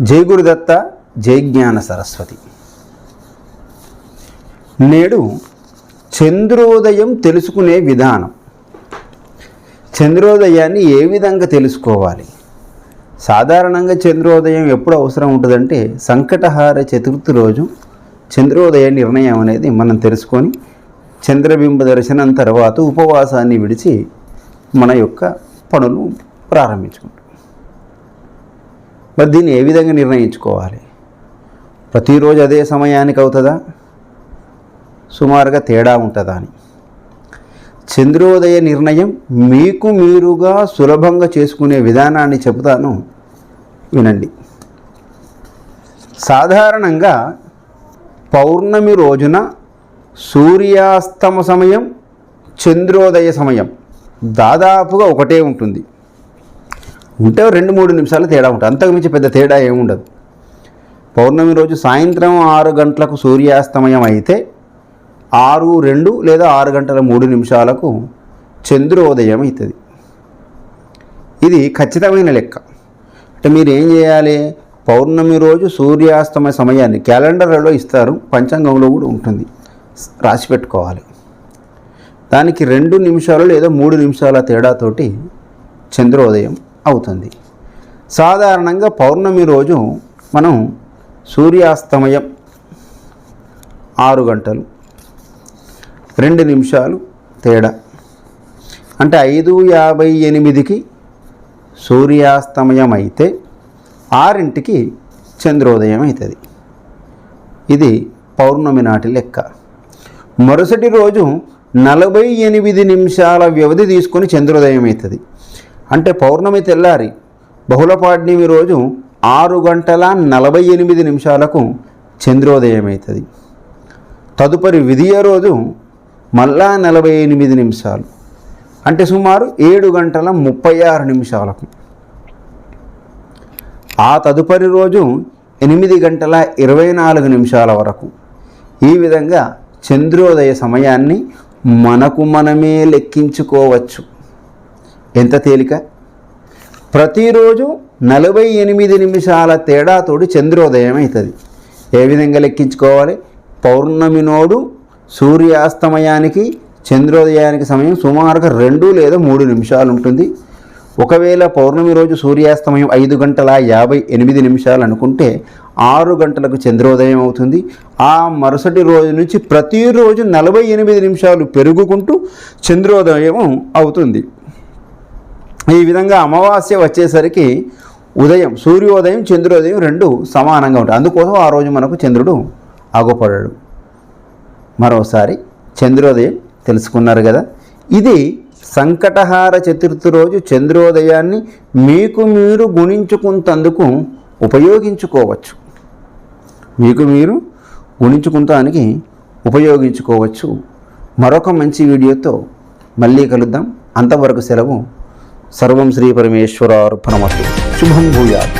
జై గురుదత్త జై జ్ఞాన సరస్వతి. నేడు చంద్రోదయం తెలుసుకునే విధానం. చంద్రోదయాన్ని ఏ విధంగా తెలుసుకోవాలి? సాధారణంగా చంద్రోదయం ఎప్పుడు అవసరం ఉంటుందంటే సంకటహార చతుర్థి రోజు చంద్రోదయ నిర్ణయం అనేది మనం తెలుసుకొని చంద్రబింబ దర్శనం తర్వాత ఉపవాసాన్ని విడిచి మన యొక్క పనులు ప్రారంభించుకుంటాం. మరి దీన్ని ఏ విధంగా నిర్ణయించుకోవాలి? ప్రతిరోజు అదే సమయానికి అవుతుందా? సుమారుగా తేడా ఉంటుందా అని. చంద్రోదయ నిర్ణయం మీకు మీరుగా సులభంగా చేసుకునే విధానాన్ని చెబుతాను వినండి. సాధారణంగా పౌర్ణమి రోజున సూర్యాస్తమ సమయం చంద్రోదయ సమయం దాదాపుగా ఒకటే ఉంటుంది. ఉంటే రెండు మూడు నిమిషాలు తేడా ఉంటుంది. అంతకుమించి పెద్ద తేడా ఏముండదు పౌర్ణమి రోజు సాయంత్రం ఆరు గంటలకు సూర్యాస్తమయం అయితే ఆరు రెండు లేదా ఆరు గంటల మూడు నిమిషాలకు చంద్రోదయం అవుతుంది. ఇది ఖచ్చితమైన లెక్క. అంటే మీరు ఏం చేయాలి? పౌర్ణమి రోజు సూర్యాస్తమయ సమయాన్ని క్యాలెండర్లలో ఇస్తారు. పంచాంగంలో కూడా ఉంటుంది. రాసి పెట్టుకోవాలి. దానికి రెండు నిమిషాలు లేదా మూడు నిమిషాల తేడాతోటి చంద్రోదయం అవుతుంది. సాధారణంగా పౌర్ణమి రోజు మనం సూర్యాస్తమయం ఆరు గంటలు రెండు నిమిషాలు తేడా. అంటే ఐదు యాభై ఎనిమిదికి సూర్యాస్తమయం అయితే ఆరింటికి చంద్రోదయం అవుతుంది. ఇది పౌర్ణమి నాటి లెక్క. మరుసటి రోజు నలభై ఎనిమిది నిమిషాల వ్యవధి తీసుకొని చంద్రోదయం అవుతుంది. అంటే పౌర్ణమి తెల్లారి బహుళపాడ్యమి రోజు ఆరు గంటల నలభై ఎనిమిది నిమిషాలకు చంద్రోదయం అవుతుంది తదుపరి విధియ రోజు మళ్ళా నలభై ఎనిమిది నిమిషాలు అంటే సుమారు ఏడు గంటల ముప్పై ఆరు నిమిషాలకు. ఆ తదుపరి రోజు ఎనిమిది గంటల ఇరవై నాలుగు నిమిషాల వరకు. ఈ విధంగా చంద్రోదయ సమయాన్ని మనకు మనమే లెక్కించుకోవచ్చు. ఎంత తేలిక? ప్రతిరోజు నలభై ఎనిమిది నిమిషాల తేడాతోటి చంద్రోదయం అవుతుంది. ఏ విధంగా లెక్కించుకోవాలి? పౌర్ణమి నోడు సూర్యాస్తమయానికి చంద్రోదయానికి సమయం సుమారుగా రెండు లేదా మూడు నిమిషాలు ఉంటుంది. ఒకవేళ పౌర్ణమి రోజు సూర్యాస్తమయం ఐదు గంటల యాభై ఎనిమిది నిమిషాలు అనుకుంటే ఆరు గంటలకు చంద్రోదయం అవుతుంది. ఆ మరుసటి రోజు నుంచి ప్రతిరోజు నలభై ఎనిమిది నిమిషాలు పెరుగుకుంటూ చంద్రోదయం అవుతుంది. ఈ విధంగా అమావాస్య వచ్చేసరికి ఉదయం సూర్యోదయం చంద్రోదయం రెండు సమానంగా ఉంటాయి. అందుకోసం ఆ రోజు మనకు చంద్రుడు ఆగుపడాడు మరోసారి చంద్రోదయం తెలుసుకున్నారు కదా. ఇది సంకటహార చతుర్థి రోజు చంద్రోదయాన్ని మీకు మీరు గుణించుకుంటందుకు ఉపయోగించుకోవచ్చు. మీకు మీరు గుణించుకుంటానికి ఉపయోగించుకోవచ్చు. మరొక మంచి వీడియోతో మళ్ళీ కలుద్దాం. అంతవరకు సెలవు సర్వం శ్రీ పరమేశ్వరార్పణమస్తు శుభం భూయాత్